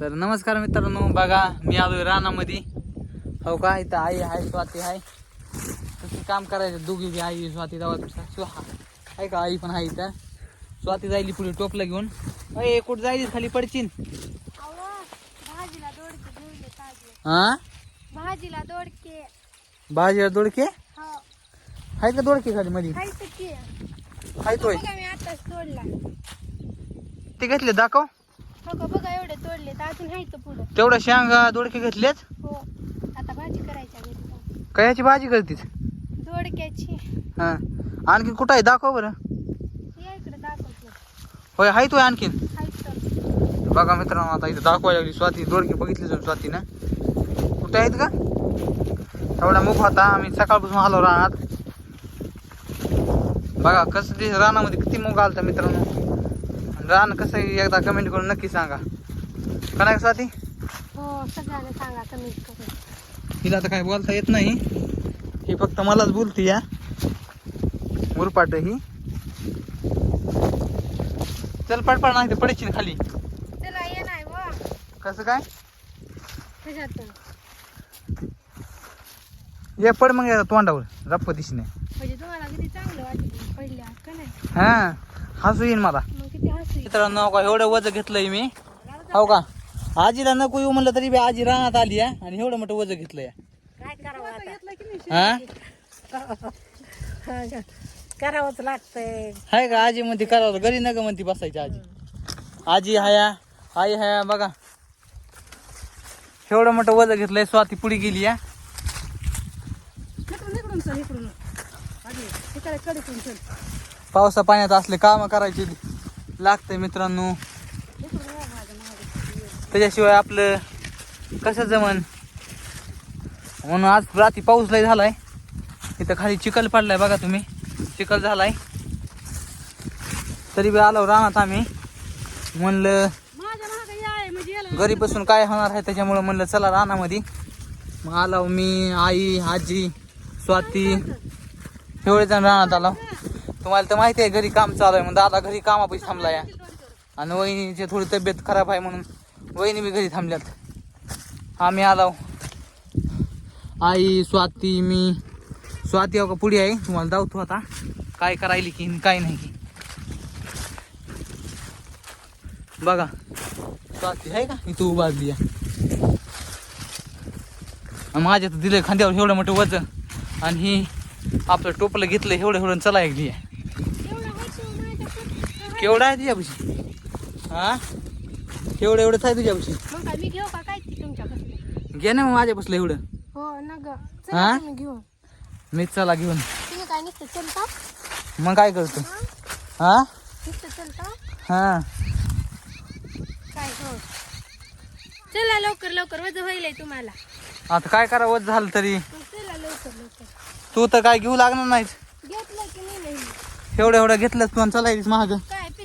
तर नमस्कार मित्रांनो बघा मी आलोय रानामध्ये. हो का इथं आई आहे स्वाती आहे. तसं काम करायचं दोघी बी आई स्वाती जावा आहे का आई पण आहे इथं. स्वाती जायली पुढे टोपलं घेऊन. अय कुठं जायली? खाली ताजे. हा? भाजीला दोडके. भाजीला दोडके? हो. आहे का दोडके खाली मध्ये आहे तोय. ते घेतले दाखव. हो का बघा एवढे तोडले तर अजून हायचं पुढं? तेवढ्या शेंगा दोडके घेतलेच हो आता भाजी घरी. जाऊन. कयाची भाजी करतीस? दोडक्याची. हा. आणखी कुठं आहे? दाखव बरं. या इकडे दाखवतो. होय आहे तोय आणखीन? बघा मित्रांनो आता इथं दाखवायला लागली स्वाती. दोडके बघितले जाऊन स्वातीनं. कुठे आहेत का? एवढा मुख होता. आम्ही सकाळपासून आलो रानात. बघा कसं ते रानामध्ये किती मुग आलता मित्रांनो. रान कसं आहे एकदा कमेंट करून नक्की सांगा. का नाही स्वाती? हो सगळ्यांना सांगा हिला तर काय बोलता येत नाही. ही फक्त मलाच बोलते या. उरपाट ही. चल पडपड नाही तर पडशील खाली. चला ये नाही वा. कसं काय? ये पड मग या तोंडावर. रप्प दिशने म्हणजे तुम्हाला किती चांगलं वाटलं पडल्या का नाही? हा. हसू येईन मला. मित्रांनो का एवढं वज घेतलंय मी. हो का? आजीला नको येऊ म्हणलं तरी बी आजी रानात आली आहे आणि एवढं मोठं वज घेतलंय. काय करावं आता? हा? करावंच लागतंय. हाय का? आजी म्हणते करावं घरी नका म्हणते बसायची आजी. आजी हाया आई हाया बघा. एवढं मोठं वज घेतलंय स्वाती पुढे गेली या पावसा पाण्यात असले काम करायचे. लागतंय मित्रांनो. त्याच्याशिवाय आपलं कसं जमन म्हणून आज रात्री पाऊस लय झालाय. इथं खाली चिखल पडलाय बघा तुम्ही. चिखल झालाय. तरी बी आलो रानात आम्ही. म्हणलं म्हणजे घरी बसून काय होणार आहे त्याच्यामुळं म्हणलं चला रानामध्ये. मग आलो मी आई आजी स्वाती. एवढे जण रानात आलो. तुम्हाला तर माहिती आहे घरी काम चालू आहे मग दादा घरी कामापाशी थांबला या आणि वहिनीची थोडी तब्येत खराब आहे म्हणून वहिनी बी घरी थांबल्यात. आम्ही आलो. आई स्वाती मी. स्वाती हो का पुढे आहे? तुम्हाला दावतो आता. काय करायली की काय नाही की. बघा. स्वाती आहे का? इथं उभा आहे. माझ्या तर दिलं खांद्यावर एवढं मोठं वजन. आणि ही आपलं टोपलं घेतलं एवढं एवढं चला ऐकली आहे एवढा हसू माझ्या पुढं. केवढं आहे तुझ्यापाशी? हा? एवढं एवढंच आहे तुझ्यापाशी? मग काय मी घेऊ का? काय ती तुमच्यापासून घे ना मग माझ्या बसलं एवढं. हो ना ग. हा? तुम्ही घेऊन. मीच चला घेऊन. तुम्ही काय नुसतं चलता मग काय करतो? हा? हा? नुसतं चलता हा. काय हो. चला लवकर लवकर. वजन होईल तुम्हाला. आता काय करावं झालं तरी. मग चला लवकर लवकर. तू तर काय घेऊ लागणार नाहीस. घेतलं की नाही नाही. एवढं एवढं घेतलं तू चालायच महाग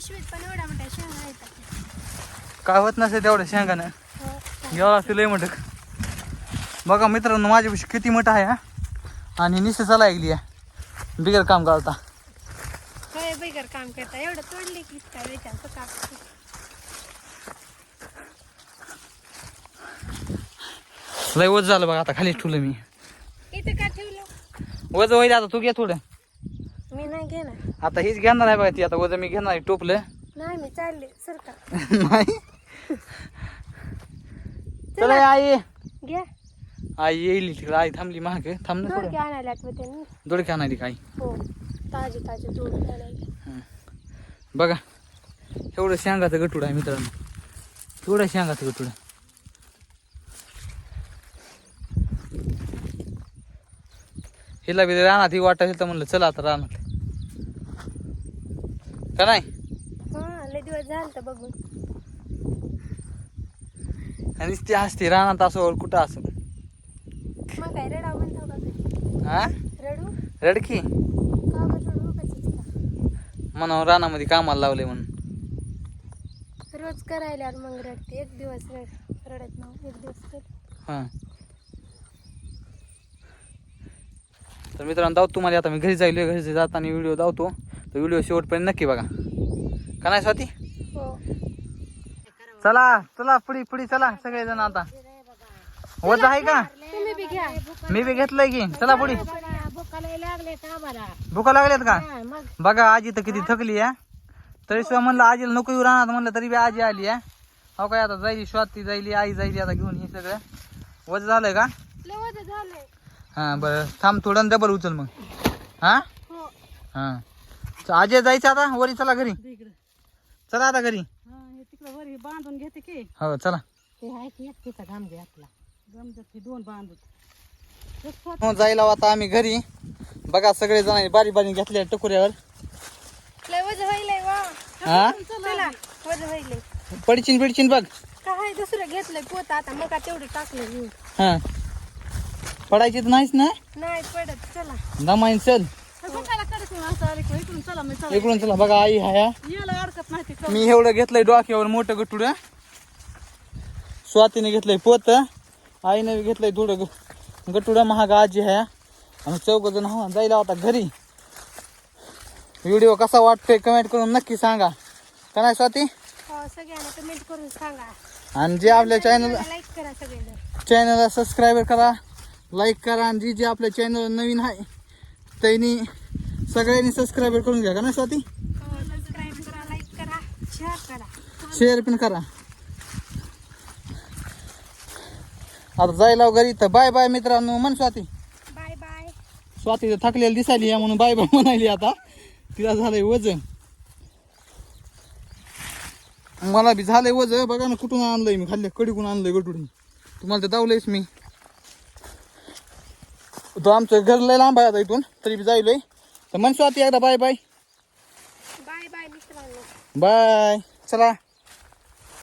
पिशवीत पण एवढा मोठा शेंगा येतात काय होत नसेल तेवढं शेंगानं. घ्यावं लागतं लय मोठं. बघा मित्रांनो माझ्यापाशी किती मोठं आहे हा? आणि निश्चित चला ऐकली आहे. बिगर काम करता. बिगर काम करता. एवढं तोडले की काय विचार का? लय वज झालं बघा आता खाली ठेवलं मी. इथं का ठेवलं? वज होईल आता तू घे थोडं. आता हीच घेणार आहे बघा ती. आता वज मी घेणार आहे टोपलं. नाही मी चालले. सरका नाही. चला आई. घ्या. आई येईल तिकडे. आई थांबली महाग थांब ना दोडके थोडं आणायला त्यांनी. दोडके आणायची काय? हो. ताजे ताजे दोडके आणायला. बघा. एवढं शेंगाचं गटूड आहे मित्रांनो. एवढं शेंगाचं गटूड. हिला बी रानात ही वाटत असेल तर म्हणलं चला आता रानात. का नाही? हा लय दिवस झालं तर बघून. आणि ती हसते रानात असो कुठं असो? मग काय रडा म्हणतो का काय? हा रडू? रडकी का. बरं रडू? म्हणून रानामध्ये कामाला लावले म्हणून. रोज करायला आणि मग रडते. एक दिवस रड रडत नाही. एक दिवस रड हां. तर मित्रांनो दावतो तुम्हाला आता मी घरी जाईल घरी जाताना व्हिडिओ दावतो. तर व्हिडिओ शेवटपर्यंत नक्की बघा. का नाही स्वाती? हो. चला चला पुढी पुढी चला सगळेजण आता. वज आहे का? मी बी घेतलंय की. चला पुढी. भुका लागल्यात का? बघा आजी तर किती थकली आहे. तरी सुद्धा म्हणलं आजीला नको येऊ राहणार म्हणलं तरी बी आजी आली आहे. हो काय आता जायली स्वाती जायली आई जायली आता घेऊन हे सगळं. वज झालंय का? हा बरं. थांब थोडं डबल उचल मग. हा? हो. हा. अजय जायचं आता वरी चला घरी. चला आता घरी. तिकडे वर बांधून घेते की. हो चला. ते आहे की एकटीचा घाम घे आपला. गमजत दोन मग जायला आता आम्ही घरी. बघा सगळे जण बारी बारी घेतल्या टकुऱ्यावर. लय वज व्हायलंय वा. हा चला वज व्हायलंय. पडचिन पिडचिन बघ. काय दुसरं घेतलंय पोत आता मग तेवढी टाकलं मी. हा. पडायची तर नाहीच ना? नाही पडत चला. दमाईन चल. इकडून चला मी इकडून चला बघा आई हाया याला अडकत नाही ते मी एवढं घेतलंय डोक्यावर मोठं गटुड. स्वातीने घेतलंय पोत आईने घेतलंय थोडं गटुड महाग आजी आहे आम्ही चौघ जण हा जायला आता घरी. व्हिडिओ कसा वाटतोय कमेंट करून नक्की सांगा. का नाही स्वाती? हो सगळ्यांना कमेंट करून सांगा. आणि जे आपल्या चॅनल लाईक करा सगळेजण चॅनलला सबस्क्राईब करा लाईक करा. आणि जी जे आपल्या चॅनल नवीन आहे त्यांनी सगळ्यांनी सबस्क्राईब करून घ्या का ना स्वाती? सबस्क्राईब करा लाईक करा शेअर करा शेअर पण करा. आता जायला घरी तर बाय बाय मित्रांनो. म्हण स्वाती. बाय बाय स्वाती तर थकलेली दिसायली या म्हणून बाय बाय म्हणायली आता. तिला झालंय वजन. मला बी झालंय वजन. बघा ना कुठून आणलंय मी. खाल्ले कडीकून आणलंय गटून तुम्हाला तर दावलंयच मी. तो आमचं घर लय लांब आहे आता इथून. तरी बी जायलोय. तर म्हण स्वाती एकदा बाय बाय. बाय बाय मित्रांनो बाय. चला.